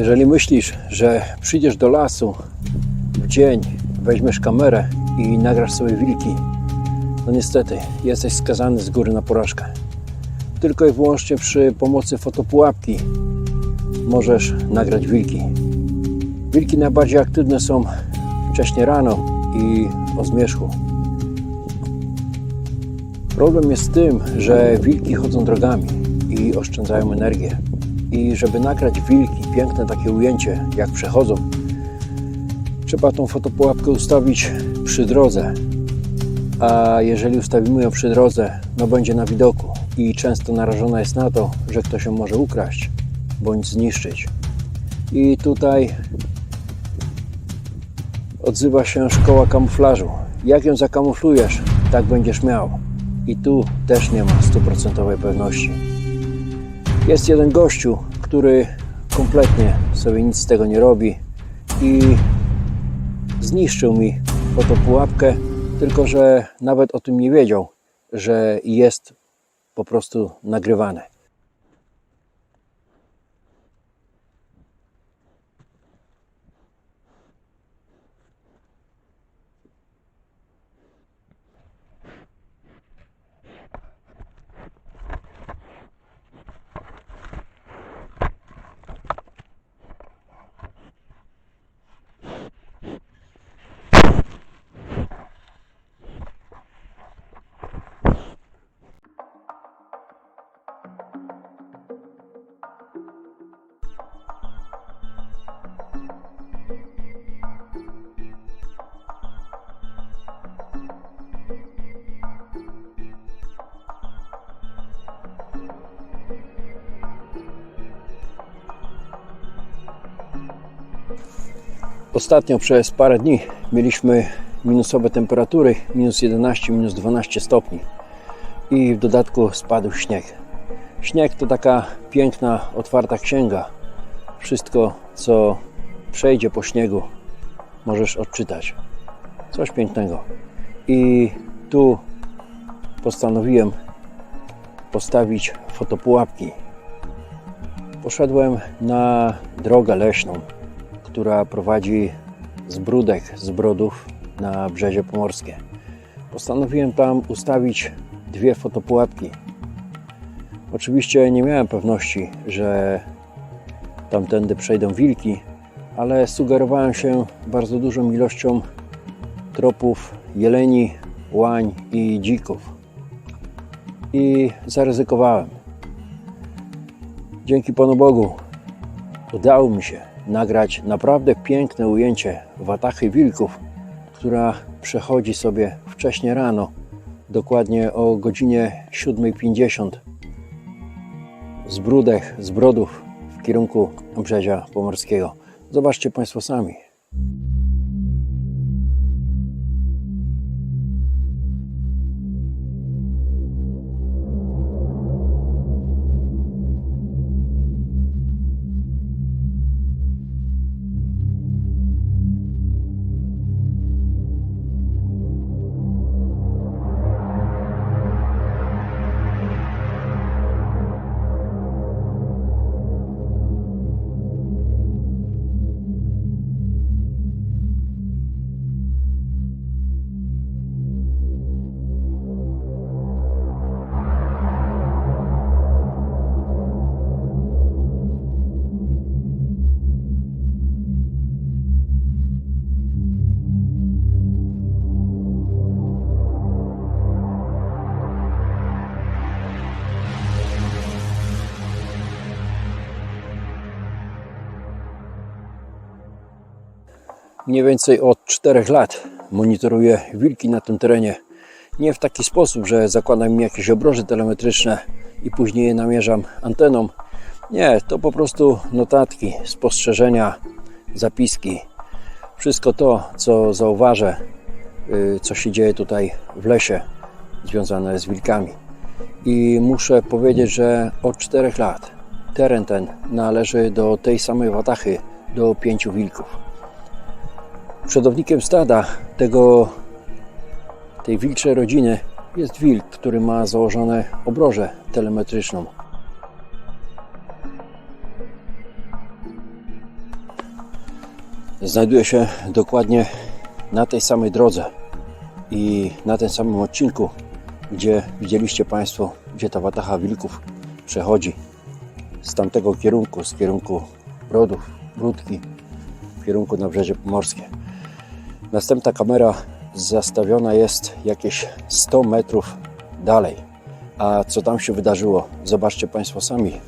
Jeżeli myślisz, że przyjdziesz do lasu w dzień, weźmiesz kamerę i nagrasz sobie wilki, no niestety jesteś skazany z góry na porażkę. Tylko i wyłącznie przy pomocy fotopułapki możesz nagrać wilki. Wilki najbardziej aktywne są wcześnie rano i o zmierzchu. Problem jest w tym, że wilki chodzą drogami i oszczędzają energię. I żeby nagrać wilki, piękne takie ujęcie, jak przechodzą, trzeba tą fotopułapkę ustawić przy drodze. A jeżeli ustawimy ją przy drodze, no będzie na widoku i często narażona jest na to, że ktoś ją może ukraść bądź zniszczyć. I tutaj odzywa się szkoła kamuflażu. Jak ją zakamuflujesz, tak będziesz miał. I tu też nie ma stuprocentowej pewności. Jest jeden gościu, który kompletnie sobie nic z tego nie robi i zniszczył mi fotopułapkę, tylko że nawet o tym nie wiedział, że jest po prostu nagrywane. Ostatnio przez parę dni mieliśmy minusowe temperatury, minus 11, minus 12 stopni i w dodatku spadł śnieg. Śnieg to taka piękna, otwarta księga. Wszystko, co przejdzie po śniegu, możesz odczytać. Coś pięknego. I tu postanowiłem postawić fotopułapki. Poszedłem na drogę leśną, która prowadzi z Brudek, z Brodów na Brzezie Pomorskie. Postanowiłem tam ustawić dwie fotopułapki. Oczywiście nie miałem pewności, że tamtędy przejdą wilki, ale sugerowałem się bardzo dużą ilością tropów jeleni, łań i dzików. I zaryzykowałem. Dzięki Panu Bogu udało mi się nagrać naprawdę piękne ujęcie watachy wilków, która przechodzi sobie wcześnie rano, dokładnie o godzinie 7.50 z Brudech, z Brodów w kierunku Brzezia Pomorskiego. Zobaczcie Państwo sami. Mniej więcej od 4 lat monitoruję wilki na tym terenie. Nie w taki sposób, że zakładam im jakieś obroże telemetryczne i później je namierzam anteną. Nie, to po prostu notatki, spostrzeżenia, zapiski. Wszystko to, co zauważę, y, co się dzieje tutaj w lesie, związane z wilkami. I muszę powiedzieć, że od 4 lat teren ten należy do tej samej watachy, do pięciu wilków. Przodownikiem stada tego, tej wilczej rodziny jest wilk, który ma założone obroże telemetryczną. Znajduję się dokładnie na tej samej drodze i na tym samym odcinku, gdzie widzieliście Państwo, gdzie ta watacha wilków przechodzi z tamtego kierunku, z kierunku Brodów, Brudki, w kierunku na Brzezie Pomorskie. Następna kamera zastawiona jest jakieś 100 metrów dalej. A co tam się wydarzyło, zobaczcie Państwo sami.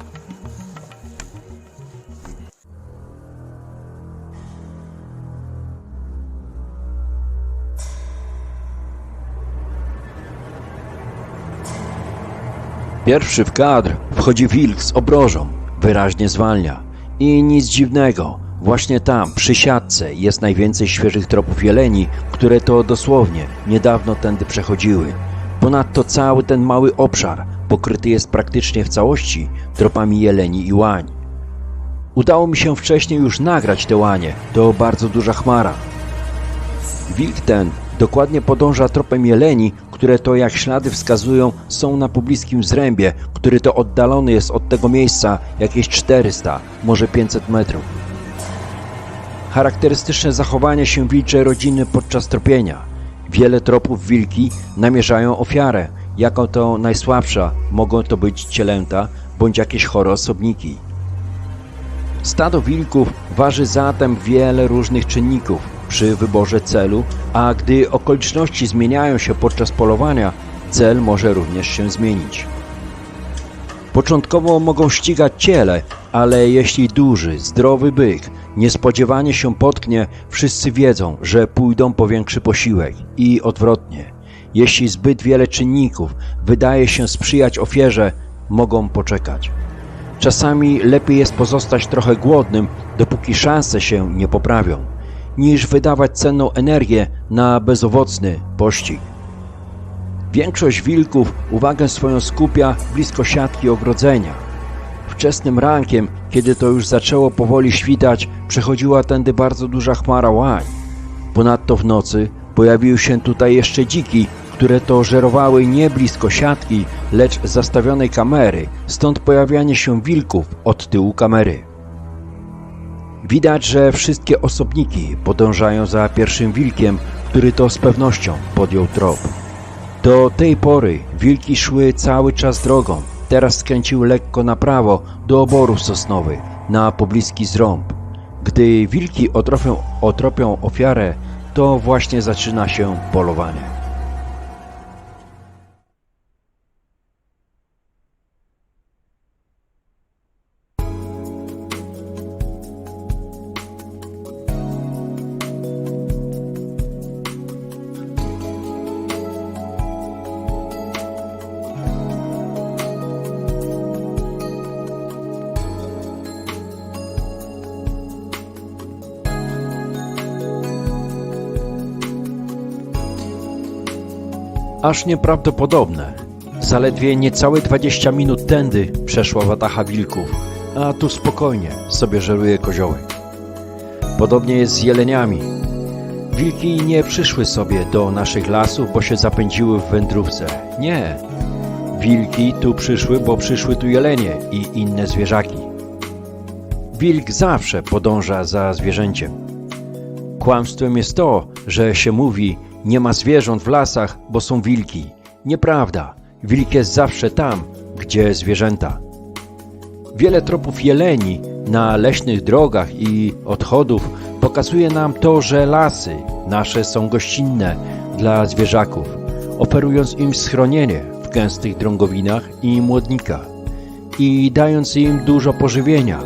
Pierwszy w kadr wchodzi wilk z obrożą, wyraźnie zwalnia. I nic dziwnego, właśnie tam, przy siatce, jest najwięcej świeżych tropów jeleni, które to dosłownie niedawno tędy przechodziły. Ponadto cały ten mały obszar pokryty jest praktycznie w całości tropami jeleni i łań. Udało mi się wcześniej już nagrać te łanie, to bardzo duża chmara. Wilk ten dokładnie podąża tropem jeleni, które to jak ślady wskazują są na pobliskim zrębie, który to oddalony jest od tego miejsca jakieś 400, może 500 metrów. Charakterystyczne zachowanie się wilczej rodziny podczas tropienia. Wiele tropów wilki namierzają ofiarę, jaką to najsłabsza mogą to być cielęta bądź jakieś chore osobniki. Stado wilków waży zatem wiele różnych czynników przy wyborze celu, a gdy okoliczności zmieniają się podczas polowania, cel może również się zmienić. Początkowo mogą ścigać ciele, ale jeśli duży, zdrowy byk niespodziewanie się potknie, wszyscy wiedzą, że pójdą po większy posiłek i odwrotnie. Jeśli zbyt wiele czynników wydaje się sprzyjać ofierze, mogą poczekać. Czasami lepiej jest pozostać trochę głodnym, dopóki szanse się nie poprawią, niż wydawać cenną energię na bezowocny pościg. Większość wilków uwagę swoją skupia blisko siatki ogrodzenia. Wczesnym rankiem, kiedy to już zaczęło powoli świtać, przechodziła tędy bardzo duża chmara łań. Ponadto w nocy pojawiły się tutaj jeszcze dziki, które to żerowały nie blisko siatki, lecz zastawionej kamery, stąd pojawianie się wilków od tyłu kamery. Widać, że wszystkie osobniki podążają za pierwszym wilkiem, który to z pewnością podjął trop. Do tej pory wilki szły cały czas drogą. Teraz skręciły lekko na prawo do oborów sosnowych, na pobliski zrąb. Gdy wilki otropią, otropią ofiarę, to właśnie zaczyna się polowanie. Aż nieprawdopodobne. Zaledwie niecałe 20 minut tędy przeszła watacha wilków, a tu spokojnie sobie żeruje koziołek. Podobnie jest z jeleniami. Wilki nie przyszły sobie do naszych lasów, bo się zapędziły w wędrówce. Nie. Wilki tu przyszły, bo przyszły tu jelenie i inne zwierzaki. Wilk zawsze podąża za zwierzęciem. Kłamstwem jest to, że się mówi, nie ma zwierząt w lasach, bo są wilki. Nieprawda. Wilk jest zawsze tam, gdzie zwierzęta. Wiele tropów jeleni na leśnych drogach i odchodów pokazuje nam to, że lasy nasze są gościnne dla zwierzaków, oferując im schronienie w gęstych drągowinach i młodnikach i dając im dużo pożywienia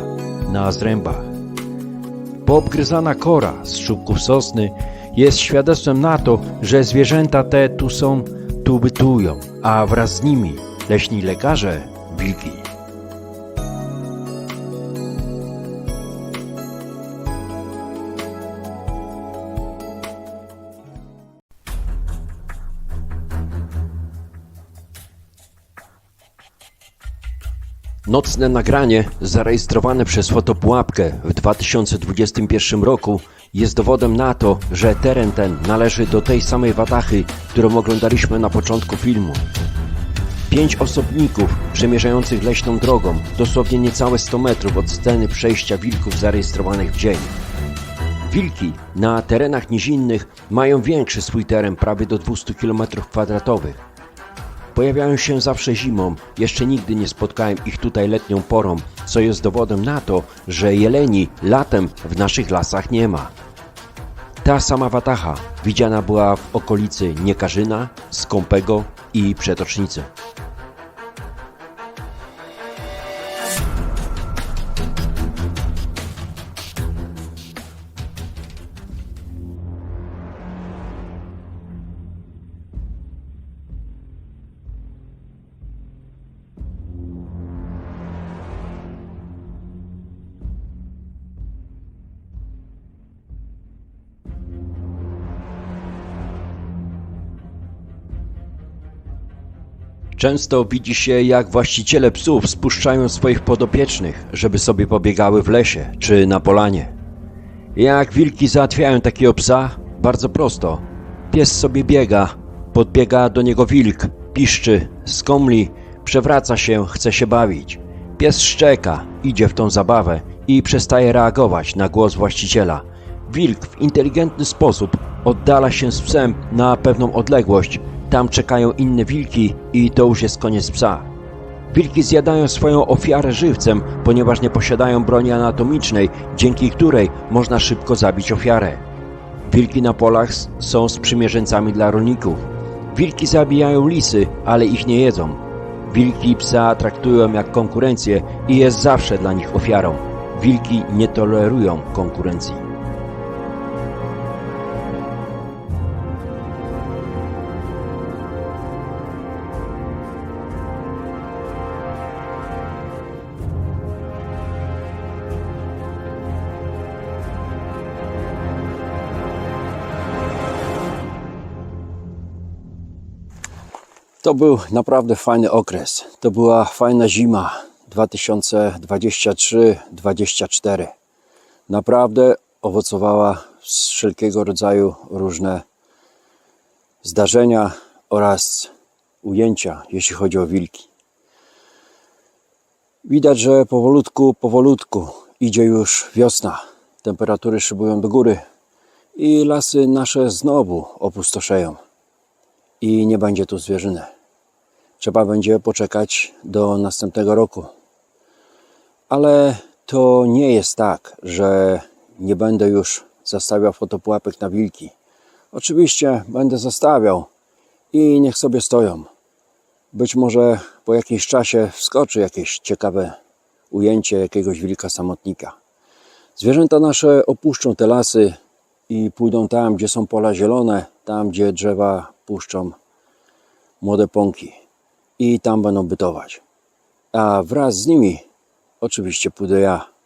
na zrębach. Poobgryzana kora z czubków sosny jest świadectwem na to, że zwierzęta te tu są, tu bytują, a wraz z nimi leśni lekarze, wilki. Nocne nagranie zarejestrowane przez fotopułapkę w 2021 roku jest dowodem na to, że teren ten należy do tej samej watachy, którą oglądaliśmy na początku filmu. Pięć osobników przemierzających leśną drogą, dosłownie niecałe 100 metrów od sceny przejścia wilków zarejestrowanych w dzień. Wilki na terenach nizinnych mają większy swój teren, prawie do 200 km2. Pojawiają się zawsze zimą. Jeszcze nigdy nie spotkałem ich tutaj letnią porą, co jest dowodem na to, że jeleni latem w naszych lasach nie ma. Ta sama watacha widziana była w okolicy Niekarzyna, Skąpego i Przetocznicy. Często widzi się, jak właściciele psów spuszczają swoich podopiecznych, żeby sobie pobiegały w lesie czy na polanie. Jak wilki załatwiają takiego psa? Bardzo prosto. Pies sobie biega, podbiega do niego wilk, piszczy, skomli, przewraca się, chce się bawić. Pies szczeka, idzie w tą zabawę i przestaje reagować na głos właściciela. Wilk w inteligentny sposób oddala się z psem na pewną odległość. Tam czekają inne wilki i to już jest koniec psa. Wilki zjadają swoją ofiarę żywcem, ponieważ nie posiadają broni anatomicznej, dzięki której można szybko zabić ofiarę. Wilki na polach są sprzymierzeńcami dla rolników. Wilki zabijają lisy, ale ich nie jedzą. Wilki psa traktują jak konkurencję i jest zawsze dla nich ofiarą. Wilki nie tolerują konkurencji. To był naprawdę fajny okres. To była fajna zima 2023-2024. Naprawdę owocowała wszelkiego rodzaju różne zdarzenia oraz ujęcia, jeśli chodzi o wilki. Widać, że powolutku, powolutku idzie już wiosna. Temperatury szybują do góry i lasy nasze znowu opustoszeją i nie będzie tu zwierzyny. Trzeba będzie poczekać do następnego roku. Ale to nie jest tak, że nie będę już zastawiał fotopułapek na wilki. Oczywiście będę zastawiał i niech sobie stoją. Być może po jakimś czasie wskoczy jakieś ciekawe ujęcie jakiegoś wilka samotnika. Zwierzęta nasze opuszczą te lasy i pójdą tam, gdzie są pola zielone, tam, gdzie drzewa puszczą młode pąki i tam będą bytować. A wraz z nimi oczywiście pójdę ja.